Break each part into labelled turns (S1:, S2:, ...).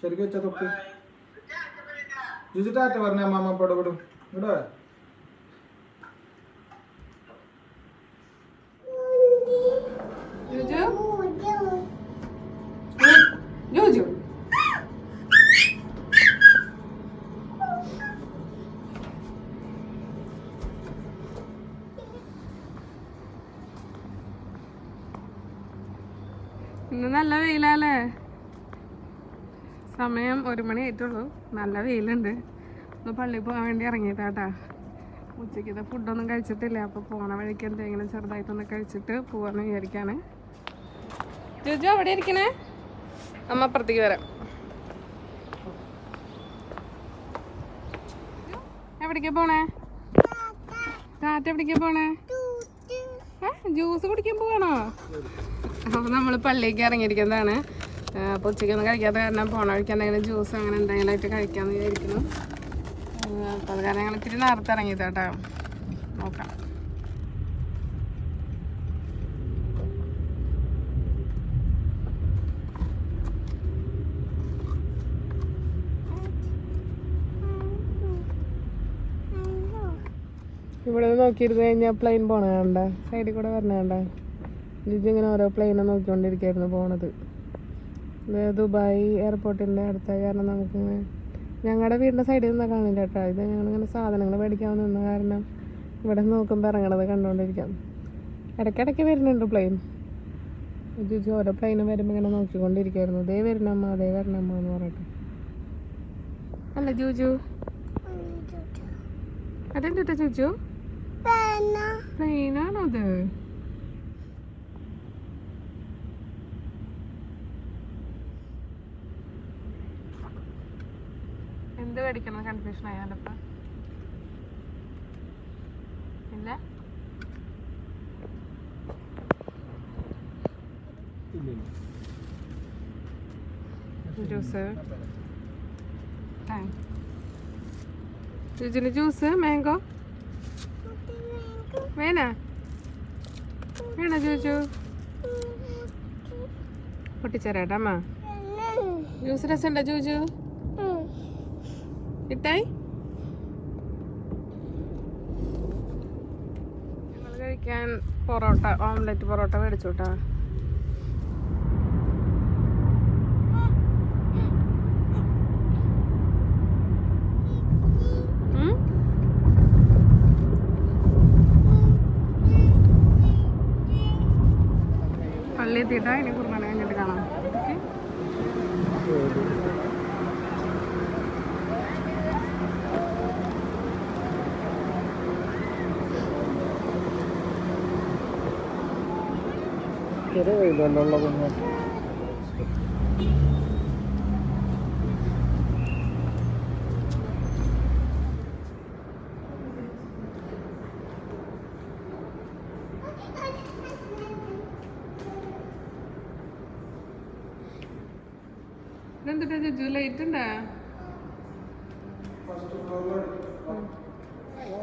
S1: ശരിക്കും വെച്ച തൊപ്പി ജുജി ടാറ്റ പറഞ്ഞ അമ്മ പടപെടും ഇവിടെ
S2: നല്ല വെയിലല്ലേ സമയം ഒരു മണി ആയിട്ടുള്ളൂ. നല്ല വെയിലുണ്ട്. ഒന്ന് പള്ളിയിൽ പോകാൻ വേണ്ടി ഇറങ്ങിയതാട്ടാ ഉച്ചയ്ക്കത്തെ ഫുഡൊന്നും കഴിച്ചിട്ടില്ല. അപ്പോൾ പോണ വഴിക്ക് എന്തെങ്കിലും ചെറുതായിട്ടൊന്ന് കഴിച്ചിട്ട് പോവാന്ന് വിചാരിക്കാണ്. ജുജു അവിടെ ഇരിക്കണേ? അമ്മ അപ്പുറത്തേക്ക് വരാം. എവിടേക്കാ പോണേ? ടാറ്റ എവിടേക്കാ പോണേ? ജ്യൂസ് കുടിക്കാൻ പോവാണോ? അപ്പോൾ നമ്മൾ പള്ളിക്ക് ഇറങ്ങിയിരിക്കുന്നതാണ്. അപ്പോൾ ഉച്ചയ്ക്കൊന്നും കഴിക്കാത്ത കാരണം പോണ വഴിക്ക് എന്തെങ്കിലും ജ്യൂസ് അങ്ങനെ എന്തെങ്കിലും ആയിട്ട് കഴിക്കാമെന്ന് വിചാരിക്കുന്നു. അപ്പോൾ അത് കാരണം ഞങ്ങൾ ഇത്തിരി നേരത്തെ ഇറങ്ങിയത് കേട്ടോ നോക്കാം. ഇവിടെ നോക്കിയിരുന്നു കഴിഞ്ഞാൽ പ്ലെയിൻ പോണേ കണ്ട. സൈഡിൽ കൂടെ വരണ കണ്ട. ജിജി ഇങ്ങനെ ഓരോ പ്ലെയിനെ നോക്കിക്കൊണ്ടിരിക്കായിരുന്നു പോണത്. ദുബായ് എയർപോർട്ടിന്റെ അടുത്ത കാരണം നമുക്ക് ഞങ്ങളുടെ വീടിന്റെ സൈഡിൽ നിന്നാണ് കാണില്ല കേട്ടോ ഇത് ഞങ്ങളിങ്ങനെ സാധനങ്ങൾ മേടിക്കാൻ നിന്ന കാരണം ഇവിടെ നോക്കുമ്പോൾ ഇറങ്ങണത് കണ്ടുകൊണ്ടിരിക്കാം ഇടയ്ക്കിടയ്ക്ക് വരുന്നുണ്ട് പ്ലെയിൻ ഇത് ഓരോ പ്ലെയിനും വരുമ്പോൾ ഇങ്ങനെ നോക്കിക്കൊണ്ടിരിക്കുകയായിരുന്നു ദേ വരണമ്മ അതേ വരണമ്മ എന്ന് പറഞ്ഞിട്ട്. അല്ല ജൂജു. അതെന്താ ജൂജു? പ്ലെയിനാണോ അത്? എന്ത് മേടിക്കണം കൺഫ്യൂഷൻ ആയാലപ്പ ഇല്ല ജ്യൂസ് രുചിന് ജ്യൂസ് മാംഗോ വേണ? വേണ ജൂജു? പൊട്ടിച്ചേരാട്ടമ്മ ജ്യൂസ് രസമുണ്ടോ ജൂജു? കിട്ടായി ഞങ്ങൾ കഴിക്കാൻ പൊറോട്ട ഓംലെറ്റ് പൊറോട്ട മേടിച്ചു കേട്ടോ? പള്ളി എത്തിയിട്ടാ? ഇനി കുർബാന കഴിഞ്ഞിട്ട് കാണാം ഓക്കെ
S1: ചെറിയ വെയിലല്ല കുഞ്ഞ്.
S2: ഇതെന്തിട്ടാ ജു ലൈറ്റ് ഉണ്ടാ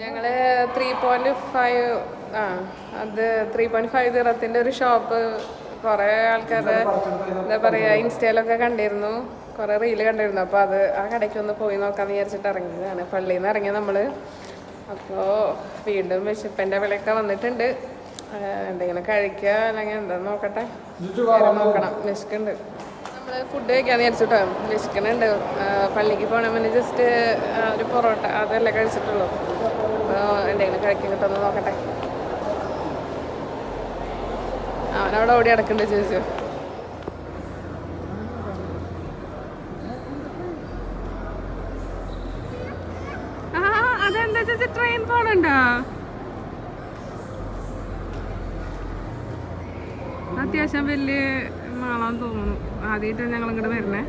S2: ഞങ്ങൾ ത്രീ പോയിന്റ് ഫൈവ് ആ അത് ത്രീ പോയിന്റ് ഫൈവ് ദിറത്തിന്റെ ഒരു ഷോപ്പ് കുറെ ആൾക്കാരുടെ എന്താ പറയാ ഇൻസ്റ്റയിലൊക്കെ കണ്ടിരുന്നു. കുറെ റീൽ കണ്ടിരുന്നു. അപ്പോൾ അത് ആ കടയ്ക്ക് ഒന്ന് പോയി നോക്കാന്ന് വിചാരിച്ചിട്ട് ഇറങ്ങിയതാണ്. പള്ളിയിൽ നിന്ന് ഇറങ്ങിയ നമ്മൾ. അപ്പോൾ വീണ്ടും വിശപ്പന്റെ വിലയൊക്കെ വന്നിട്ടുണ്ട്. എന്തെങ്കിലും കഴിക്കുക അല്ലെങ്കിൽ എന്താ നോക്കട്ടെ. നോക്കണം. വിശക്കുണ്ട്. നമ്മൾ ഫുഡ് കഴിക്കാന്ന് വിചാരിച്ചിട്ടോ? വിശക്കണുണ്ട് പള്ളിക്ക് പോകണം പിന്നെ ജസ്റ്റ് ഒരു പൊറോട്ട അതല്ലേ കഴിച്ചിട്ടുള്ളൂ. എന്തെങ്കിലും കഴിക്കാൻ കിട്ടുമെന്ന് നോക്കട്ടെ. അവനവിടെ ഓടി അടക്കണ്ടേ ചോദിച്ചു ട്രെയിൻ പോണുണ്ടോ? അത്യാവശ്യം വലിയ മാളാന്ന് തോന്നുന്നു. ആദ്യമായിട്ടാണ് ഞങ്ങൾ ഇങ്ങോട്ട് വരുന്നത്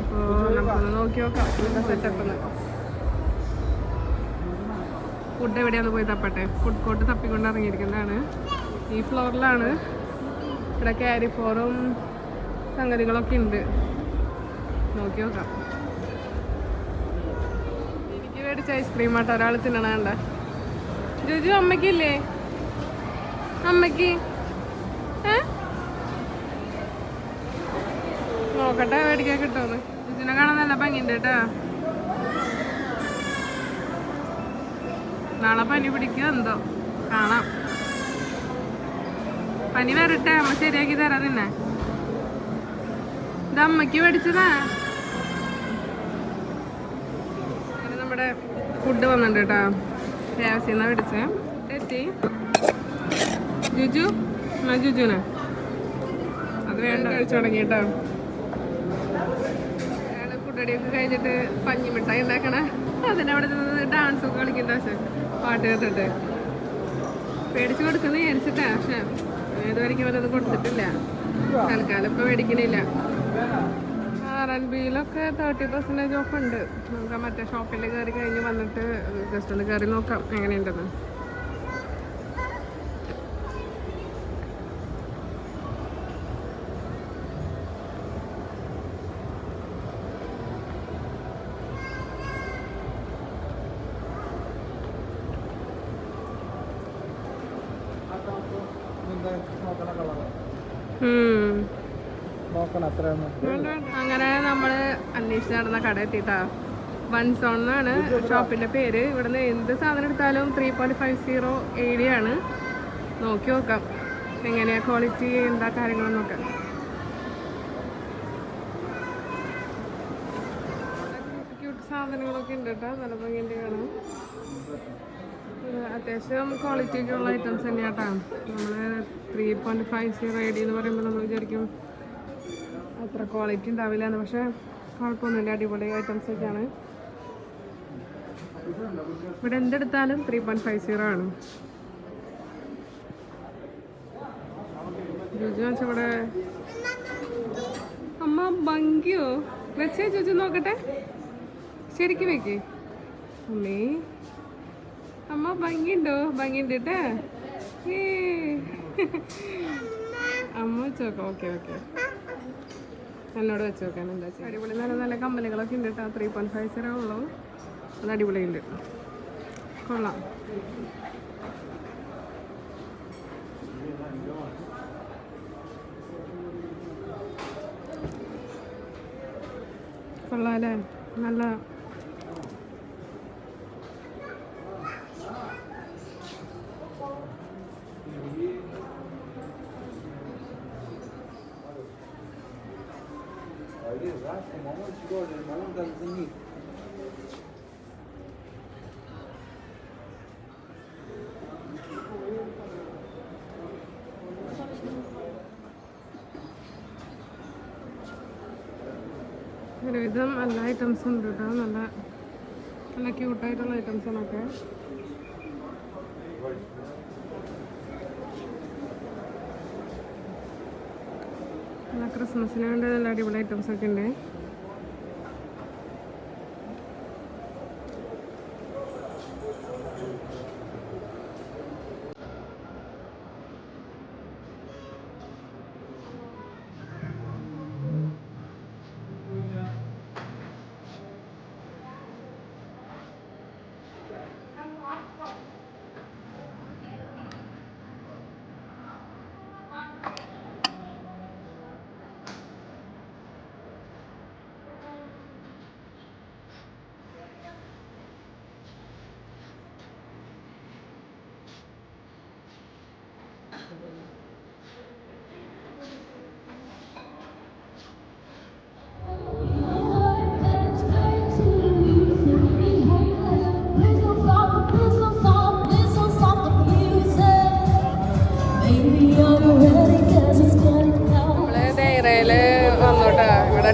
S2: അപ്പോൾ നമുക്കൊന്ന് നോക്കി നോക്കാം. സെറ്റപ്പ് ഫുഡ് എവിടെയാന്ന് പോയി തപ്പട്ടെ? Food court തപ്പിക്കൊണ്ട് ഇറങ്ങിയിരിക്കുന്നതാണ്. ഈ ഫ്ലോറിലാണ്. ഇവിടെ ക്യാരി ഫോറും സംഗതികളൊക്കെ ഉണ്ട്. നോക്കി നോക്കാം. എനിക്ക് മേടിച്ച ഐസ്ക്രീം ആട്ടോ ഒരാൾ തിന്നണണ്ട ജോജു അമ്മയ്ക്കില്ലേ? അമ്മയ്ക്ക്? നോക്കട്ടെ മേടിക്കാൻ കിട്ടുമെന്ന് ജുജുനെ കാണാൻ നല്ല ഭംഗിയുണ്ട് കേട്ടോ. നാളെ പനി പിടിക്കുക എന്തോ? കാണാം. പനി വരട്ടെ അമ്മ ശരിയാക്കി തരാം നിന്നെ. ഇത് അമ്മയ്ക്ക് മേടിച്ചതാ. അങ്ങനെ നമ്മുടെ ഫുഡ് വന്നിട്ടുണ്ട് കേട്ടോ. ഗ്യാസിന്നാ മേടിച്ചേ. എത്തി. ജുജു എന്നാ ജുജുനെ? അത് വേണ്ട കഴിച്ചു തുടങ്ങി കേട്ടോ. അയാൾ ഫുഡടിയൊക്കെ കഴിഞ്ഞിട്ട് പഞ്ഞിമിഠായി ഉണ്ടാക്കണേ. അതിനവിടെ നിന്ന് ഡാൻസ് ഒക്കെ കളിക്കണ്ട പക്ഷെ പാട്ട് കേട്ടിട്ട്. പേടിച്ചു കൊടുക്കുന്ന വിചാരിച്ചിട്ടാ ഏതുവരെയ്ക്കും അവരത് കൊടുത്തിട്ടില്ല. തൽക്കാലം ഇപ്പൊ മേടിക്കണില്ല. ആർ എൻ ബിയിലൊക്കെ തേർട്ടി പെർസെന്റേജ് ഓഫ് ഉണ്ട്. നമുക്ക് മറ്റേ ഷോപ്പിൽ കയറി കഴിഞ്ഞ് വന്നിട്ട് ജസ്റ്റ് ഒന്ന് കയറി നോക്കാം. എങ്ങനെയുണ്ടെന്ന്
S1: എന്താ നോക്കണ കളറ്
S2: ഉം.
S1: നോക്കണം അത്രയൊന്നും
S2: അങ്ങനെ നമ്മൾ അന്വേഷിച്ച് നടന്ന കട എത്തിട്ടാ വൺ സോൺ എന്നാണ് ഷോപ്പിന്റെ പേര്. ഇവിടുന്ന് എന്ത് സാധനം എടുത്താലും three point five zero area ആണ്. നോക്കി നോക്കാം. എങ്ങനെയാ ക്വാളിറ്റി എന്താ കാര്യങ്ങളും നോക്കാം. ക്യൂട്ട് സാധനങ്ങളൊക്കെ ഉണ്ട് കേട്ടോ. നല്ല ഭംഗിന്റെ കാണാം അത്യാവശ്യം ക്വാളിറ്റി ഒക്കെ ഉള്ള ഐറ്റംസ് തന്നെയാട്ടാ. നമ്മൾ ത്രീ പോയിന്റ് ഫൈവ് സീറോ റേഡി എന്ന് പറയുമ്പോൾ നമ്മൾ വിചാരിക്കും അത്ര ക്വാളിറ്റി ഉണ്ടാവില്ല എന്ന് പക്ഷെ കുഴപ്പമൊന്നുമില്ല അടിപൊളി ഐറ്റംസ് ഒക്കെയാണ്. ഇവിടെ എന്തെടുത്താലും ത്രീ പോയിന്റ് ഫൈവ് സീറോ ആണ്. ജുജു വെച്ചാൽ ഇവിടെ അമ്മ ഭംഗിയോ? വെച്ചേ ജുജു നോക്കട്ടെ. ശരിക്കും വെക്കേ. അമ്മേ അമ്മ ഭംഗിയുണ്ടോ? ഭംഗിയുണ്ട് കേട്ടാ അമ്മ വെച്ചോക്കാം. Okay okay. എന്നോട് വെച്ച് നോക്കാൻ എന്താ ചെയ്യുക അടിപൊളി. നല്ല നല്ല കമ്പനികളൊക്കെ ഉണ്ട് കേട്ടോ ത്രീ പോയിന്റ് ഫൈവ് സീറോ ഉള്ളൂ. അത് അടിപൊളിയുണ്ട്. കൊള്ളാം. കൊള്ളാം അല്ലേ നല്ല ഒരുവിധം എല്ലാ ഐറ്റംസും ഉണ്ട് കേട്ടോ. നല്ല നല്ല ക്യൂട്ടായിട്ടുള്ള ഐറ്റംസാണൊക്കെ നല്ല ക്രിസ്മസിന് വേണ്ട നല്ല അടിപൊളി ഐറ്റംസ് ഒക്കെ ഉണ്ട്.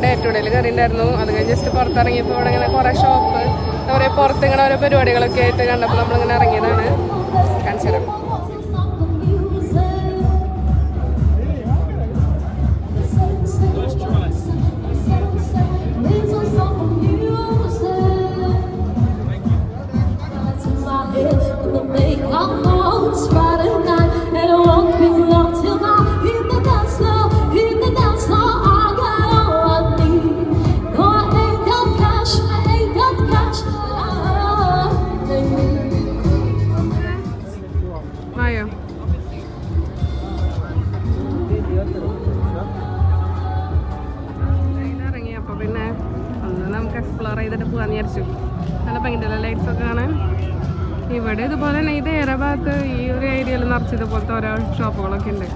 S2: ഡേ ടു ഡേയിൽ കയറിയിട്ടുണ്ടായിരുന്നു. അത് കഴിഞ്ഞ് ജസ്റ്റ് പുറത്തിറങ്ങിയപ്പോൾ ഇവിടെ ഇങ്ങനെ കുറേ ഷോപ്പ് എന്താ പറയുക പുറത്ത് ഇങ്ങനെ ഓരോ പരിപാടികളൊക്കെ ആയിട്ട് കണ്ടപ്പോൾ നമ്മളിങ്ങനെ ഇറങ്ങിയതാണ്. കാണിച്ചു തരാം ചെയ്തിട്ട് പോകാന്ന് വിചാരിച്ചു. നല്ല ഭയങ്കര ലൈറ്റ്സ് ഒക്കെ കാണാൻ. ഇവിടെ ഇതുപോലെ തന്നെ ഇത് ഏറെ ഭാഗത്ത് ഈ ഒരു ഏരിയയിൽ നിറച്ച് ഇതുപോലത്തെ ഓരോ ഷോപ്പുകളൊക്കെ ഉണ്ട്.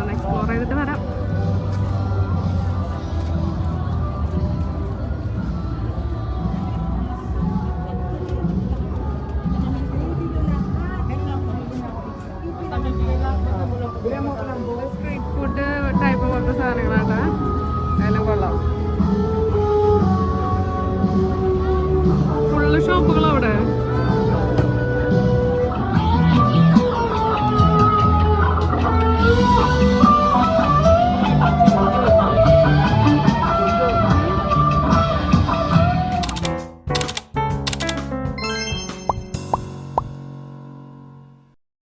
S2: ഒന്ന് എക്സ്പ്ലോർ ചെയ്തിട്ട് വരാം. ഷോപ്പുകൾ അവിടെ